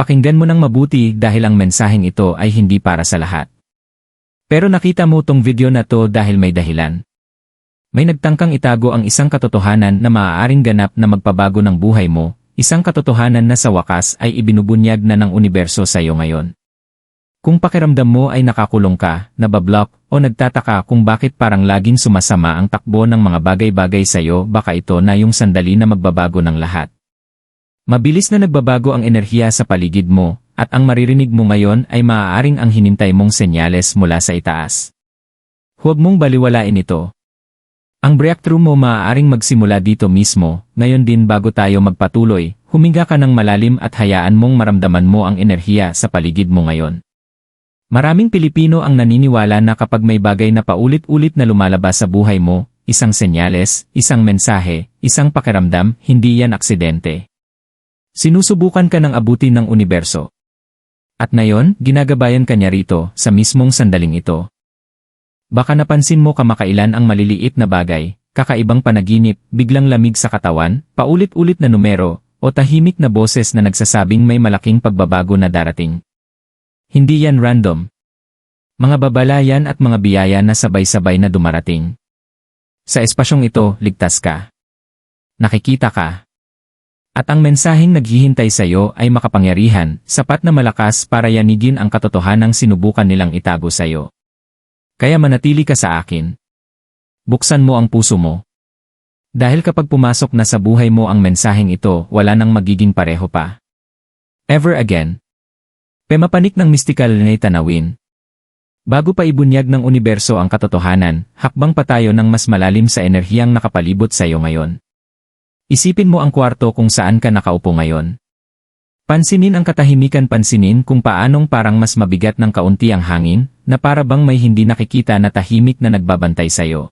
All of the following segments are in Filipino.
Pakinggan mo ng mabuti dahil ang mensaheng ito ay hindi para sa lahat. Pero nakita mo tong video na to dahil may dahilan. May nagtangkang itago ang isang katotohanan na maaaring ganap na magpabago ng buhay mo, isang katotohanan na sa wakas ay ibinubunyag na ng universo sa iyo ngayon. Kung pakiramdam mo ay nakakulong ka, nabablock, o nagtataka kung bakit parang laging sumasama ang takbo ng mga bagay-bagay sa iyo, baka ito na yung sandali na magbabago ng lahat. Mabilis na nagbabago ang enerhiya sa paligid mo, at ang maririnig mo ngayon ay maaaring ang hinintay mong senyales mula sa itaas. Huwag mong baliwalain ito. Ang breakthrough mo maaaring magsimula dito mismo, ngayon din bago tayo magpatuloy, huminga ka ng malalim at hayaan mong maramdaman mo ang enerhiya sa paligid mo ngayon. Maraming Pilipino ang naniniwala na kapag may bagay na paulit-ulit na lumalabas sa buhay mo, isang senyales, isang mensahe, isang pakiramdam, hindi yan aksidente. Sinusubukan ka ng abutin ng universo. At ngayon, ginagabayan ka niya rito, sa mismong sandaling ito. Baka napansin mo kamakailan ang maliliit na bagay, kakaibang panaginip, biglang lamig sa katawan, paulit-ulit na numero, o tahimik na boses na nagsasabing may malaking pagbabago na darating. Hindi yan random. Mga babalayan at mga biyaya na sabay-sabay na dumarating. Sa espasyong ito, ligtas ka. Nakikita ka. At ang mensaheng naghihintay sa iyo ay makapangyarihan, sapat na malakas para yanigin ang katotohanang sinubukan nilang itago sa iyo. Kaya manatili ka sa akin. Buksan mo ang puso mo. Dahil kapag pumasok na sa buhay mo ang mensaheng ito, wala nang magiging pareho pa. Ever again. Pemapanik ng mistikal na itanawin. Bago pa ibunyag ng universo ang katotohanan, hakbang pa tayo ng mas malalim sa enerhiyang nakapalibot sa iyo ngayon. Isipin mo ang kwarto kung saan ka nakaupo ngayon. Pansinin ang katahimikan pansinin kung paanong parang mas mabigat ng kaunti ang hangin, na para bang may hindi nakikita na tahimik na nagbabantay sa iyo.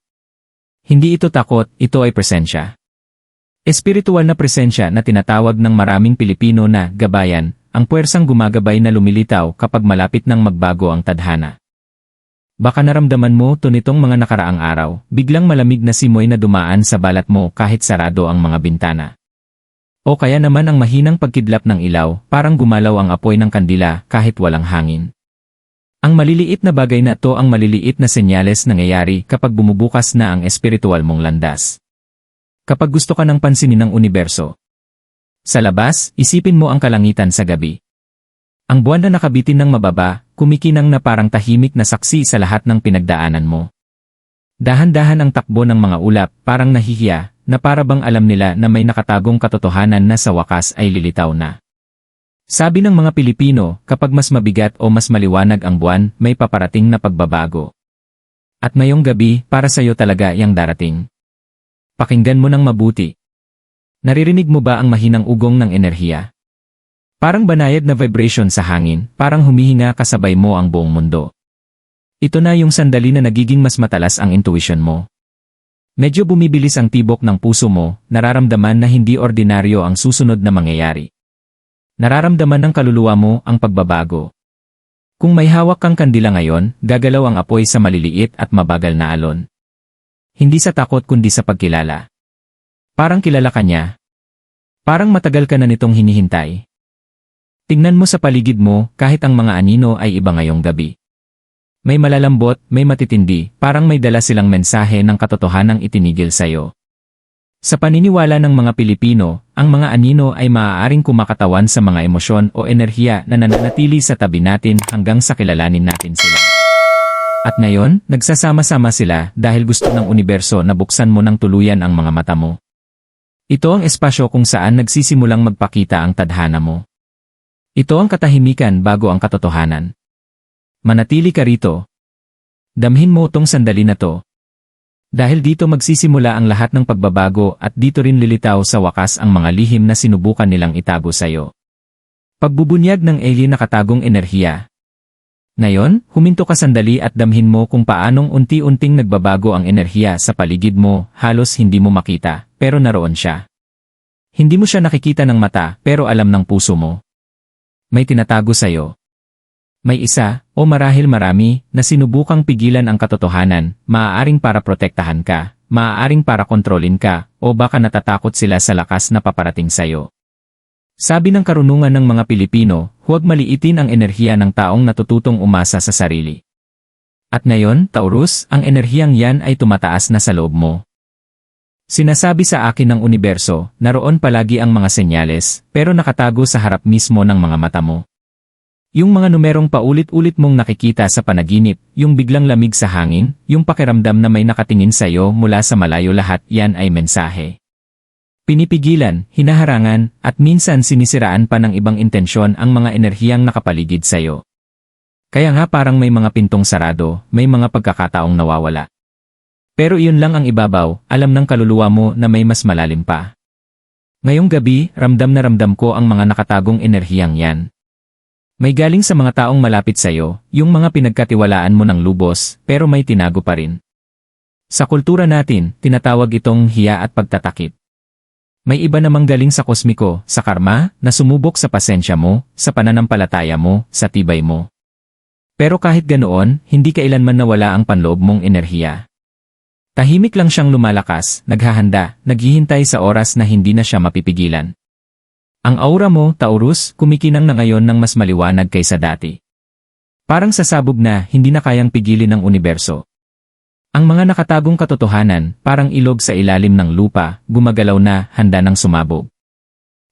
Hindi ito takot, ito ay presensya. Espiritual na presensya na tinatawag ng maraming Pilipino na gabayan, ang puwersang gumagabay na lumilitaw kapag malapit ng magbago ang tadhana. Baka naramdaman mo to nitong mga nakaraang araw, biglang malamig na simoy na dumaan sa balat mo kahit sarado ang mga bintana. O kaya naman ang mahinang pagkidlap ng ilaw, parang gumalaw ang apoy ng kandila kahit walang hangin. Ang maliliit na bagay na to ang maliliit na senyales nangyayari kapag bumubukas na ang espiritual mong landas. Kapag gusto ka ng pansinin ng universo, sa labas, isipin mo ang kalangitan sa gabi. Ang buwan na nakabitin ng mababa, kumikinang na parang tahimik na saksi sa lahat ng pinagdaanan mo. Dahan-dahan ang takbo ng mga ulap, parang nahihiya, na para bang alam nila na may nakatagong katotohanan na sa wakas ay lilitaw na. Sabi ng mga Pilipino, kapag mas mabigat o mas maliwanag ang buwan, may paparating na pagbabago. At ngayong gabi, para sa iyo talaga yang darating. Pakinggan mo ng mabuti. Naririnig mo ba ang mahinang ugong ng enerhiya? Parang banayad na vibration sa hangin, parang humihinga kasabay mo ang buong mundo. Ito na yung sandali na nagiging mas matalas ang intuition mo. Medyo bumibilis ang tibok ng puso mo, nararamdaman na hindi ordinaryo ang susunod na mangyayari. Nararamdaman ng kaluluwa mo ang pagbabago. Kung may hawak kang kandila ngayon, gagalaw ang apoy sa maliliit at mabagal na alon. Hindi sa takot kundi sa pagkilala. Parang kilala ka niya. Parang matagal ka na nitong hinihintay. Tingnan mo sa paligid mo kahit ang mga anino ay iba ngayong gabi. May malalambot, may matitindi, parang may dala silang mensahe ng katotohanang itinigil sa'yo. Sa paniniwala ng mga Pilipino, ang mga anino ay maaaring kumakatawan sa mga emosyon o enerhiya na nananatili sa tabi natin hanggang sa kilalanin natin sila. At ngayon, nagsasama-sama sila dahil gusto ng universo na buksan mo ng tuluyan ang mga mata mo. Ito ang espasyo kung saan nagsisimulang magpakita ang tadhana mo. Ito ang katahimikan bago ang katotohanan. Manatili ka rito. Damhin mo tong sandali na to. Dahil dito magsisimula ang lahat ng pagbabago at dito rin lilitaw sa wakas ang mga lihim na sinubukan nilang itago sa iyo. Pagbubunyag ng alien na katagong enerhiya. Ngayon, huminto ka sandali at damhin mo kung paanong unti-unting nagbabago ang enerhiya sa paligid mo, halos hindi mo makita pero naroon siya. Hindi mo siya nakikita ng mata, pero alam ng puso mo. May tinatago sa'yo. May isa, o marahil marami, na sinubukang pigilan ang katotohanan, maaaring para protektahan ka, maaaring para kontrolin ka, o baka natatakot sila sa lakas na paparating sa'yo. Sabi ng karunungan ng mga Pilipino, huwag maliitin ang enerhiya ng taong natututong umasa sa sarili. At ngayon, Taurus, ang enerhiyang yan ay tumataas na sa loob mo. Sinasabi sa akin ng universo, naroon palagi ang mga senyales, pero nakatago sa harap mismo ng mga mata mo. Yung mga numerong paulit-ulit mong nakikita sa panaginip, yung biglang lamig sa hangin, yung pakiramdam na may nakatingin sa iyo mula sa malayo lahat, yan ay mensahe. Pinipigilan, hinaharangan, at minsan sinisiraan pa ng ibang intensyon ang mga enerhiyang nakapaligid sa iyo. Kaya nga parang may mga pintong sarado, may mga pagkakataong nawawala. Pero iyon lang ang ibabaw, alam ng kaluluwa mo na may mas malalim pa. Ngayong gabi, ramdam na ramdam ko ang mga nakatagong enerhiyang yan. May galing sa mga taong malapit sa iyo, yung mga pinagkatiwalaan mo ng lubos, pero may tinago pa rin. Sa kultura natin, tinatawag itong hiya at pagtatakip. May iba namang galing sa kosmiko, sa karma, na sumubok sa pasensya mo, sa pananampalataya mo, sa tibay mo. Pero kahit ganoon, hindi kailanman nawala ang panloob mong enerhiya. Tahimik lang siyang lumalakas, naghahanda, naghihintay sa oras na hindi na siya mapipigilan. Ang aura mo, Taurus, kumikinang na ngayon ng mas maliwanag kaysa dati. Parang sasabog na hindi na kayang pigilin ng universo. Ang mga nakatagong katotohanan, parang ilog sa ilalim ng lupa, gumagalaw na, handa ng sumabog.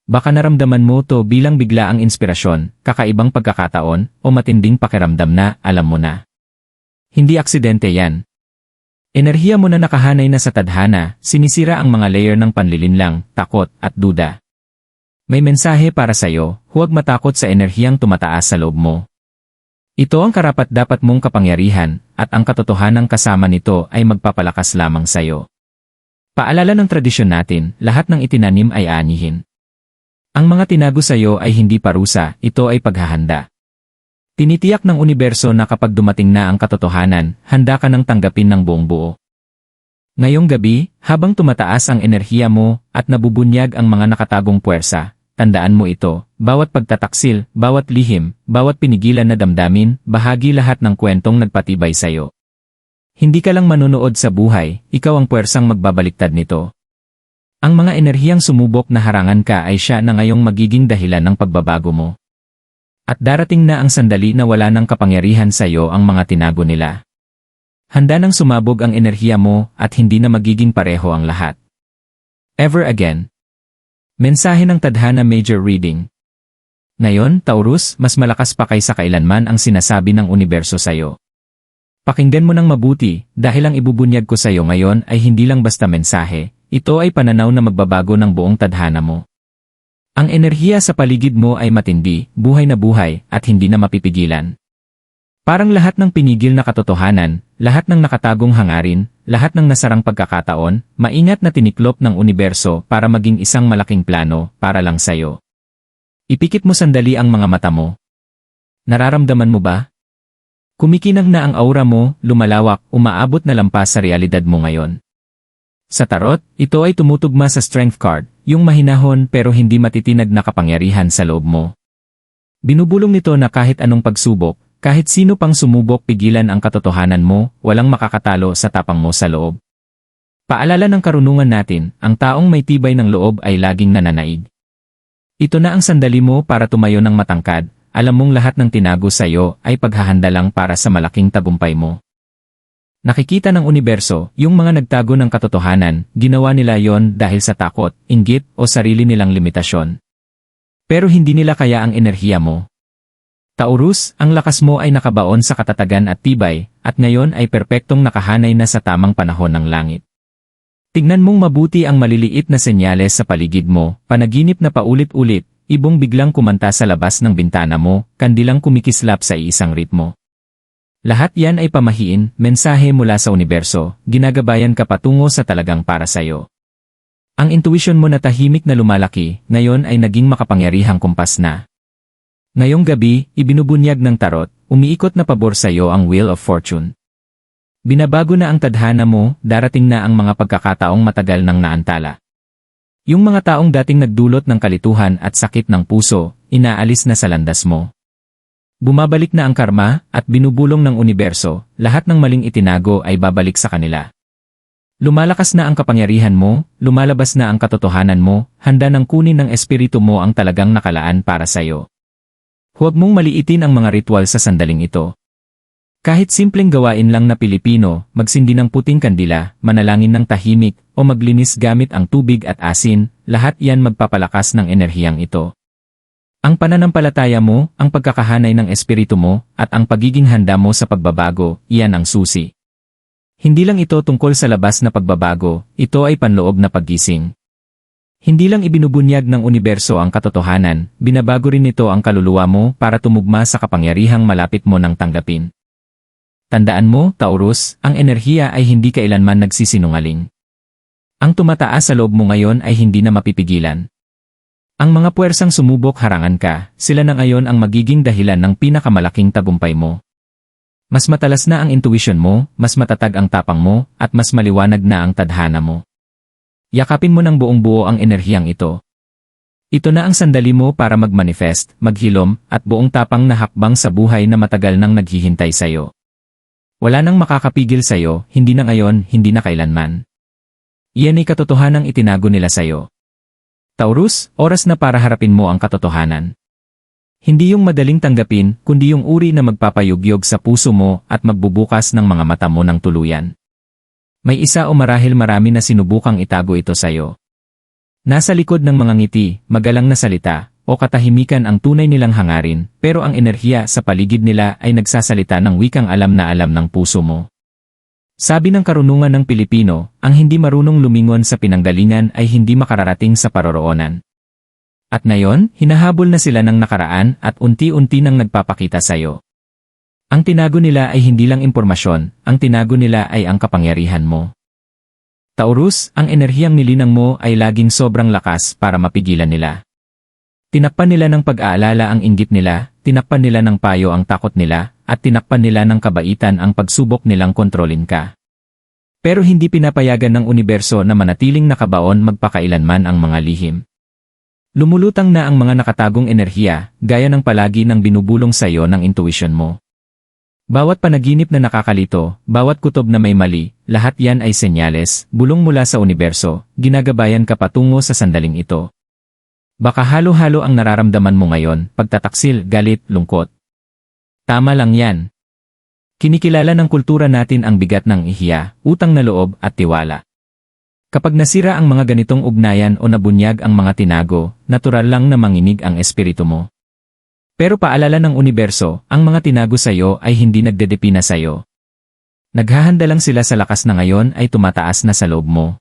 Baka naramdaman mo to bilang bigla ang inspirasyon, kakaibang pagkakataon, o matinding pakiramdam na, alam mo na. Hindi aksidente yan, Enerhiya mo na nakahanay na sa tadhana, sinisira ang mga layer ng panlilinlang, takot, at duda. May mensahe para sa iyo, huwag matakot sa enerhiyang tumataas sa loob mo. Ito ang karapat dapat mong kapangyarihan, at ang katotohanan kasama nito ay magpapalakas lamang sa iyo. Paalala ng tradisyon natin, lahat ng itinanim ay aanihin. Ang mga tinago sa iyo ay hindi parusa, ito ay paghahanda. Tinitiyak ng universo na kapag dumating na ang katotohanan, handa ka nang tanggapin ng buong buo. Ngayong gabi, habang tumataas ang enerhiya mo at nabubunyag ang mga nakatagong puwersa, tandaan mo ito, bawat pagtataksil, bawat lihim, bawat pinigilan na damdamin, bahagi lahat ng kwentong nagpatibay sa'yo. Hindi ka lang manunood sa buhay, ikaw ang puwersang magbabaliktad nito. Ang mga enerhiyang sumubok na harangan ka ay siya na ngayong magiging dahilan ng pagbabago mo. At darating na ang sandali na wala ng kapangyarihan sa iyo ang mga tinago nila. Handa nang sumabog ang enerhiya mo at hindi na magiging pareho ang lahat. Ever again. Mensahe ng Tadhana Major Reading Ngayon, Taurus, mas malakas pa kaysa kailanman ang sinasabi ng universo sa iyo. Pakinggan mo ng mabuti, dahil ang ibubunyag ko sa iyo ngayon ay hindi lang basta mensahe, ito ay pananaw na magbabago ng buong tadhana mo. Ang enerhiya sa paligid mo ay matindi, buhay na buhay, at hindi na mapipigilan. Parang lahat ng pinigil na katotohanan, lahat ng nakatagong hangarin, lahat ng nasarang pagkakataon, maingat na tiniklop ng universo para maging isang malaking plano para lang sa'yo. Ipikit mo sandali ang mga mata mo. Nararamdaman mo ba? Kumikinang na ang aura mo, lumalawak, umaabot na lampas sa realidad mo ngayon. Sa tarot, ito ay tumutugma sa strength card, yung mahinahon pero hindi matitinag na kapangyarihan sa loob mo. Binubulong nito na kahit anong pagsubok, kahit sino pang sumubok pigilan ang katotohanan mo, walang makakatalo sa tapang mo sa loob. Paalala ng karunungan natin, ang taong may tibay ng loob ay laging nananaig. Ito na ang sandali mo para tumayo ng matangkad, alam mong lahat ng tinago sa iyo ay paghahanda lang para sa malaking tagumpay mo. Nakikita ng universo, yung mga nagtago ng katotohanan, ginawa nila yon dahil sa takot, inggit, o sarili nilang limitasyon. Pero hindi nila kaya ang enerhiya mo. Taurus, ang lakas mo ay nakabaon sa katatagan at tibay, at ngayon ay perpektong nakahanay na sa tamang panahon ng langit. Tignan mong mabuti ang maliliit na senyales sa paligid mo, panaginip na paulit-ulit, ibong biglang kumanta sa labas ng bintana mo, kandilang kumikislap sa iisang ritmo. Lahat yan ay pamahiin, mensahe mula sa universo, ginagabayan ka patungo sa talagang para sa'yo. Ang intuition mo na tahimik na lumalaki, ngayon ay naging makapangyarihang kumpas na. Ngayong gabi, ibinubunyag ng tarot, umiikot na pabor sa iyo ang Wheel of Fortune. Binabago na ang tadhana mo, darating na ang mga pagkakataong matagal nang naantala. Yung mga taong dating nagdulot ng kalituhan at sakit ng puso, inaalis na sa landas mo. Bumabalik na ang karma at binubulong ng universo, lahat ng maling itinago ay babalik sa kanila. Lumalakas na ang kapangyarihan mo, lumalabas na ang katotohanan mo, handa ng kunin ng espiritu mo ang talagang nakalaan para sa'yo. Huwag mong maliitin ang mga ritual sa sandaling ito. Kahit simpleng gawain lang na Pilipino, magsindi ng puting kandila, manalangin ng tahimik, o maglinis gamit ang tubig at asin, lahat yan magpapalakas ng enerhiyang ito. Ang pananampalataya mo, ang pagkakahanay ng espiritu mo, at ang pagiging handa mo sa pagbabago, iyan ang susi. Hindi lang ito tungkol sa labas na pagbabago, ito ay panloob na paggising. Hindi lang ibinubunyag ng universo ang katotohanan, binabago rin nito ang kaluluwa mo para tumugma sa kapangyarihang malapit mo nang tanggapin. Tandaan mo, Taurus, ang enerhiya ay hindi kailanman nagsisinungaling. Ang tumataas sa loob mo ngayon ay hindi na mapipigilan. Ang mga puwersang sumubok harangan ka, sila na ngayon ang magiging dahilan ng pinakamalaking tagumpay mo. Mas matalas na ang intuition mo, mas matatag ang tapang mo, at mas maliwanag na ang tadhana mo. Yakapin mo ng buong buo ang enerhiyang ito. Ito na ang sandali mo para mag-manifest, maghilom, at buong tapang na hakbang sa buhay na matagal nang naghihintay sa'yo. Wala nang makakapigil sa'yo, hindi na ngayon, hindi na kailanman. Iyan ay katotohanang itinago nila sa'yo. Taurus, oras na para harapin mo ang katotohanan. Hindi yung madaling tanggapin, kundi yung uri na magpapayugyog sa puso mo at magbubukas ng mga mata mo ng tuluyan. May isa o marahil marami na sinubukang itago ito sa'yo. Nasa likod ng mga ngiti, magalang na salita, o katahimikan ang tunay nilang hangarin, pero ang enerhiya sa paligid nila ay nagsasalita ng wikang alam na alam ng puso mo. Sabi ng karunungan ng Pilipino, ang hindi marunong lumingon sa pinanggalingan ay hindi makararating sa paroroonan. At ngayon, hinahabol na sila ng nakaraan at unti-unti nang nagpapakita sa'yo. Ang tinago nila ay hindi lang impormasyon, ang tinago nila ay ang kapangyarihan mo. Taurus, ang enerhiyang nilinang mo ay laging sobrang lakas para mapigilan nila. Tinakpan nila ng pag-aalala ang inggit nila, tinakpan nila ng payo ang takot nila, at tinakpan nila ng kabaitan ang pagsubok nilang kontrolin ka. Pero hindi pinapayagan ng universo na manatiling nakabaon magpakailanman ang mga lihim. Lumulutang na ang mga nakatagong enerhiya, gaya ng palagi ng binubulong sa iyo ng intuition mo. Bawat panaginip na nakakalito, bawat kutob na may mali, lahat yan ay senyales, bulong mula sa universo, ginagabayan ka patungo sa sandaling ito. Baka halo-halo ang nararamdaman mo ngayon, pagtataksil, galit, lungkot. Tama lang yan. Kinikilala ng kultura natin ang bigat ng ihiya, utang na loob at tiwala. Kapag nasira ang mga ganitong ugnayan o nabunyag ang mga tinago, natural lang na manginig ang espiritu mo. Pero paalala ng universo, ang mga tinago sa iyo ay hindi nagdedepina sa iyo. Naghahanda lang sila sa lakas na ngayon ay tumataas na sa loob mo.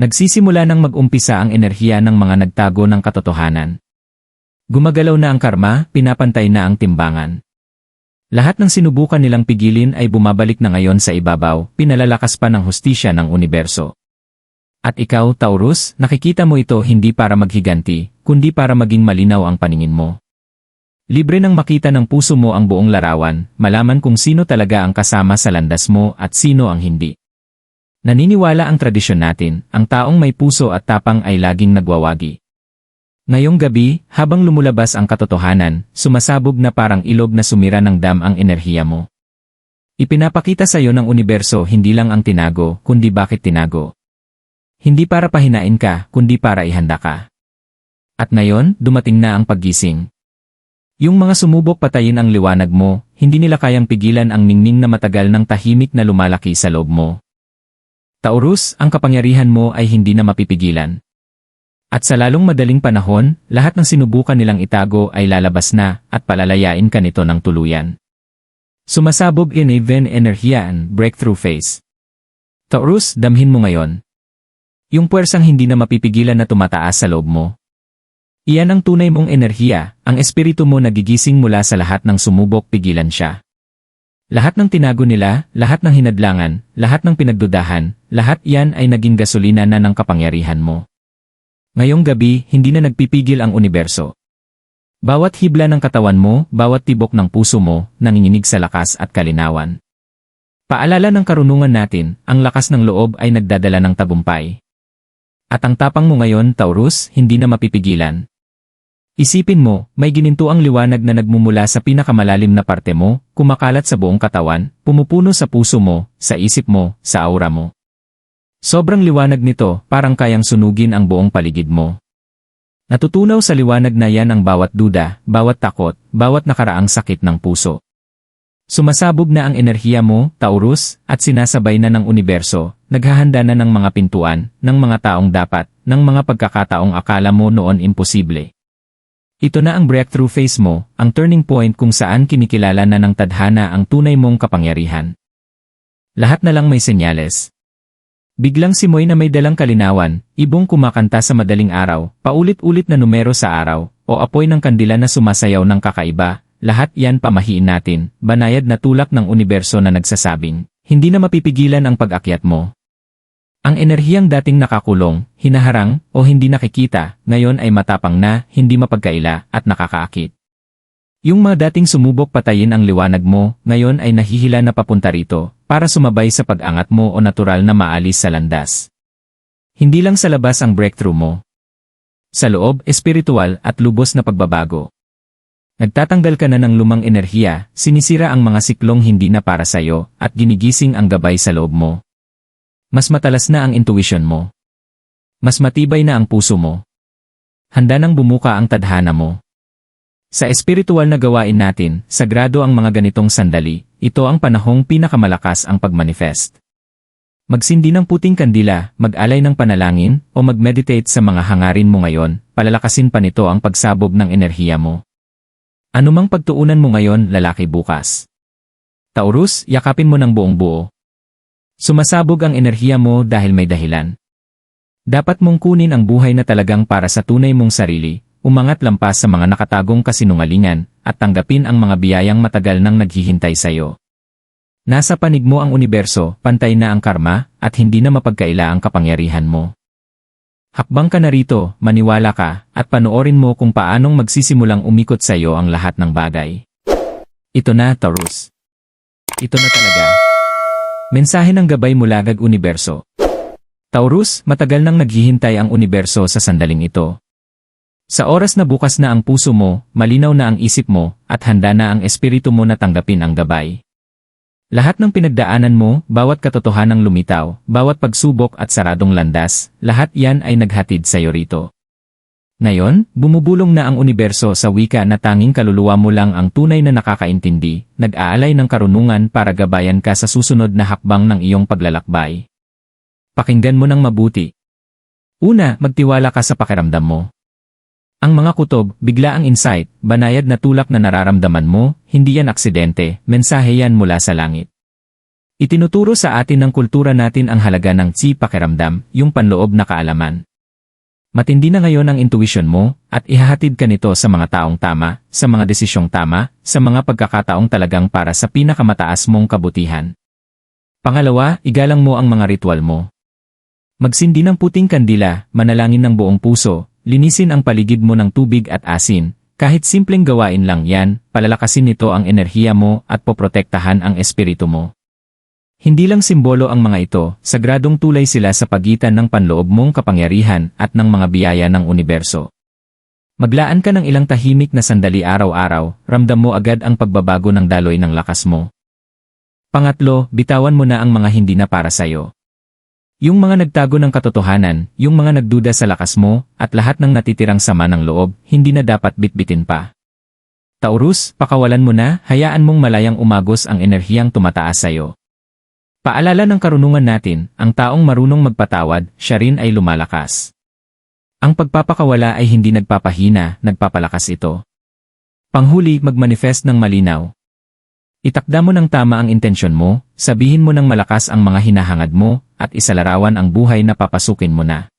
Nagsisimula nang mag-umpisa ang enerhiya ng mga nagtago ng katotohanan. Gumagalaw na ang karma, pinapantay na ang timbangan. Lahat ng sinubukan nilang pigilin ay bumabalik na ngayon sa ibabaw, pinalalakas pa ng hustisya ng universo. At ikaw, Taurus, nakikita mo ito hindi para maghiganti, kundi para maging malinaw ang paningin mo. Libre nang makita ng puso mo ang buong larawan, malaman kung sino talaga ang kasama sa landas mo at sino ang hindi. Naniniwala ang tradisyon natin, ang taong may puso at tapang ay laging nagwawagi. Ngayong gabi, habang lumulabas ang katotohanan, sumasabog na parang ilog na sumira ng dam ang enerhiya mo. Ipinapakita sa iyo ng universo hindi lang ang tinago, kundi bakit tinago. Hindi para pahinain ka, kundi para ihanda ka. At ngayon, dumating na ang paggising. Yung mga sumubok patayin ang liwanag mo, hindi nila kayang pigilan ang ningning na matagal ng tahimik na lumalaki sa loob mo. Taurus, ang kapangyarihan mo ay hindi na mapipigilan. At sa lalong madaling panahon, lahat ng sinubukan nilang itago ay lalabas na at palalayain ka nito ng tuluyan. Sumasabog in a Ven Energian Breakthrough Phase. Taurus, damhin mo ngayon. Yung puwersang hindi na mapipigilan na tumataas sa loob mo. Iyan ang tunay mong enerhiya, ang espiritu mo nagigising mula sa lahat ng sumubok pigilan siya. Lahat ng tinago nila, lahat ng hinadlangan, lahat ng pinagdudahan, lahat yan ay naging gasolina na ng kapangyarihan mo. Ngayong gabi, hindi na nagpipigil ang universo. Bawat hibla ng katawan mo, bawat tibok ng puso mo, nanginginig sa lakas at kalinawan. Paalala ng karunungan natin, ang lakas ng loob ay nagdadala ng tagumpay. At ang tapang mo ngayon, Taurus, hindi na mapipigilan. Isipin mo, may gininto ang liwanag na nagmumula sa pinakamalalim na parte mo, kumakalat sa buong katawan, pumupuno sa puso mo, sa isip mo, sa aura mo. Sobrang liwanag nito, parang kayang sunugin ang buong paligid mo. Natutunaw sa liwanag na yan ang bawat duda, bawat takot, bawat nakaraang sakit ng puso. Sumasabog na ang enerhiya mo, Taurus, at sinasabay na ng universo, naghahanda na ng mga pintuan, ng mga taong dapat, ng mga pagkakataong akala mo noon imposible. Ito na ang breakthrough phase mo, ang turning point kung saan kinikilala na ng tadhana ang tunay mong kapangyarihan. Lahat na lang may senyales. Biglang simoy na may dalang kalinawan, ibong kumakanta sa madaling araw, paulit-ulit na numero sa araw, o apoy ng kandila na sumasayaw ng kakaiba, lahat yan pamahiin natin, banayad na tulak ng universo na nagsasabing, hindi na mapipigilan ang pag-akyat mo. Ang enerhiyang dating nakakulong, hinaharang, o hindi nakikita, ngayon ay matapang na, hindi mapagkaila, at nakakaakit. Yung mga dating sumubok patayin ang liwanag mo, ngayon ay nahihila na papunta rito, para sumabay sa pag-angat mo o natural na maalis sa landas. Hindi lang sa labas ang breakthrough mo. Sa loob, espiritual at lubos na pagbabago. Nagtatanggal ka na ng lumang enerhiya, sinisira ang mga siklong hindi na para sa'yo, at ginigising ang gabay sa loob mo. Mas matalas na ang intuition mo. Mas matibay na ang puso mo. Handa nang bumuka ang tadhana mo. Sa espiritual na gawain natin, sagrado ang mga ganitong sandali, ito ang panahong pinakamalakas ang pagmanifest. Magsindi ng puting kandila, mag-alay ng panalangin, o mag-meditate sa mga hangarin mo ngayon, palalakasin pa nito ang pagsabog ng enerhiya mo. Anumang pagtuunan mo ngayon, lalaki bukas. Taurus, yakapin mo ng buong buo. Sumasabog ang enerhiya mo dahil may dahilan. Dapat mong kunin ang buhay na talagang para sa tunay mong sarili, umangat lampas sa mga nakatagong kasinungalingan, at tanggapin ang mga biyayang matagal nang naghihintay sa iyo. Nasa panig mo ang universo, pantay na ang karma, at hindi na mapagkaila ang kapangyarihan mo. Hakbang ka na rito, maniwala ka, at panoorin mo kung paanong magsisimulang umikot sa iyo ang lahat ng bagay. Ito na, Taurus. Ito na talaga. Mensahe ng gabay mula gag universo. Taurus, matagal nang naghihintay ang universo sa sandaling ito. Sa oras na bukas na ang puso mo, malinaw na ang isip mo, at handa na ang espiritu mo na tanggapin ang gabay. Lahat ng pinagdaanan mo, bawat katotohanang lumitaw, bawat pagsubok at saradong landas, lahat yan ay naghatid sa iyo rito. Ngayon, bumubulong na ang universo sa wika na tanging kaluluwa mo lang ang tunay na nakakaintindi, nag-aalay ng karunungan para gabayan ka sa susunod na hakbang ng iyong paglalakbay. Pakinggan mo ng mabuti. Una, magtiwala ka sa pakiramdam mo. Ang mga kutob, bigla ang insight, banayad na tulak na nararamdaman mo, hindi yan aksidente, mensahe yan mula sa langit. Itinuturo sa atin ng kultura natin ang halaga ng tsi pakiramdam, yung panloob na kaalaman. Matindi na ngayon ang intuition mo, at ihahatid ka nito sa mga taong tama, sa mga desisyong tama, sa mga pagkakataong talagang para sa pinakamataas mong kabutihan. Pangalawa, igalang mo ang mga ritual mo. Magsindi ng puting kandila, manalangin ng buong puso, linisin ang paligid mo ng tubig at asin, kahit simpleng gawain lang yan, palalakasin nito ang enerhiya mo at poprotektahan ang espiritu mo. Hindi lang simbolo ang mga ito, sagradong tulay sila sa pagitan ng panloob mong kapangyarihan at ng mga biyaya ng universo. Maglaan ka ng ilang tahimik na sandali araw-araw, ramdam mo agad ang pagbabago ng daloy ng lakas mo. Pangatlo, bitawan mo na ang mga hindi na para sa'yo. Yung mga nagtago ng katotohanan, yung mga nagduda sa lakas mo, at lahat ng natitirang sama ng loob, hindi na dapat bitbitin pa. Taurus, pakawalan mo na, hayaan mong malayang umagos ang enerhiyang tumataas sa'yo. Paalala ng karunungan natin, ang taong marunong magpatawad, siya rin ay lumalakas. Ang pagpapakawala ay hindi nagpapahina, nagpapalakas ito. Panghuli, magmanifest ng malinaw. Itakda mo ng tama ang intensyon mo, sabihin mo ng malakas ang mga hinahangad mo, at isalarawan ang buhay na papasukin mo na.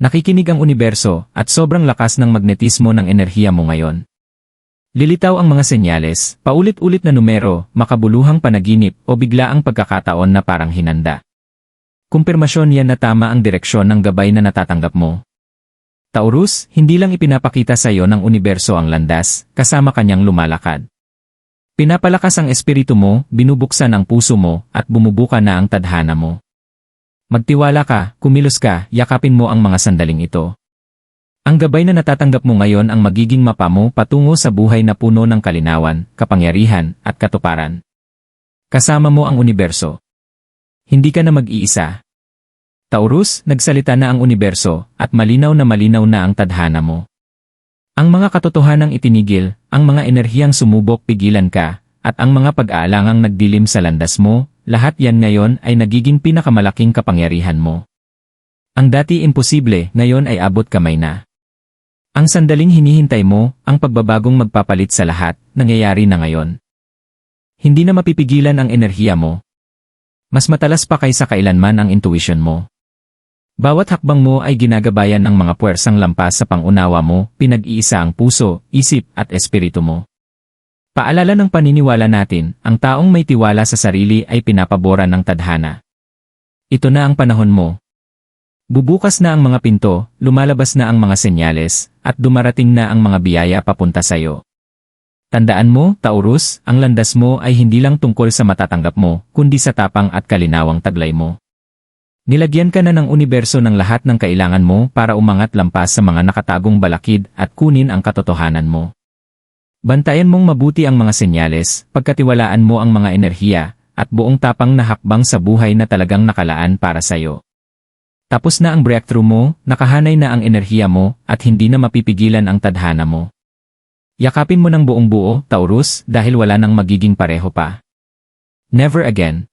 Nakikinig ang universo, at sobrang lakas ng magnetismo ng enerhiya mo ngayon. Lilitaw ang mga senyales, paulit-ulit na numero, makabuluhang panaginip o bigla ang pagkakataon na parang hinanda. Kumpirmasyon yan na tama ang direksyon ng gabay na natatanggap mo. Taurus, hindi lang ipinapakita sa iyo ng universo ang landas, kasama kanyang lumalakad. Pinapalakas ang espiritu mo, binubuksan ang puso mo, at bumubuka na ang tadhana mo. Magtiwala ka, kumilos ka, yakapin mo ang mga sandaling ito. Ang gabay na natatanggap mo ngayon ang magiging mapa mo patungo sa buhay na puno ng kalinawan, kapangyarihan, at katuparan. Kasama mo ang universo. Hindi ka na mag-iisa. Taurus, nagsalita na ang universo, at malinaw na malinaw na ang tadhana mo. Ang mga katotohanang itinigil, ang mga enerhiyang sumubok pigilan ka, at ang mga pag-aalangang nagdilim sa landas mo, lahat yan ngayon ay nagiging pinakamalaking kapangyarihan mo. Ang dati imposible, ngayon ay abot kamay na. Ang sandaling hinihintay mo, ang pagbabagong magpapalit sa lahat, nangyayari na ngayon. Hindi na mapipigilan ang enerhiya mo. Mas matalas pa kaysa kailanman ang intuition mo. Bawat hakbang mo ay ginagabayan ng mga puwersang lampas sa pangunawa mo, pinag-iisa ang puso, isip at espiritu mo. Paalala ng paniniwala natin, ang taong may tiwala sa sarili ay pinapaboran ng tadhana. Ito na ang panahon mo. Bubukas na ang mga pinto, lumalabas na ang mga senyales, at dumarating na ang mga biyaya papunta sa iyo. Tandaan mo, Taurus, ang landas mo ay hindi lang tungkol sa matatanggap mo, kundi sa tapang at kalinawang taglay mo. Nilagyan ka na ng universo ng lahat ng kailangan mo para umangat lampas sa mga nakatagong balakid at kunin ang katotohanan mo. Bantayan mong mabuti ang mga senyales, pagkatiwalaan mo ang mga enerhiya, at buong tapang na hakbang sa buhay na talagang nakalaan para sa iyo. Tapos na ang breakthrough mo, nakahanay na ang enerhiya mo, at hindi na mapipigilan ang tadhana mo. Yakapin mo ng buong buo, Taurus, dahil wala nang magiging pareho pa. Never again.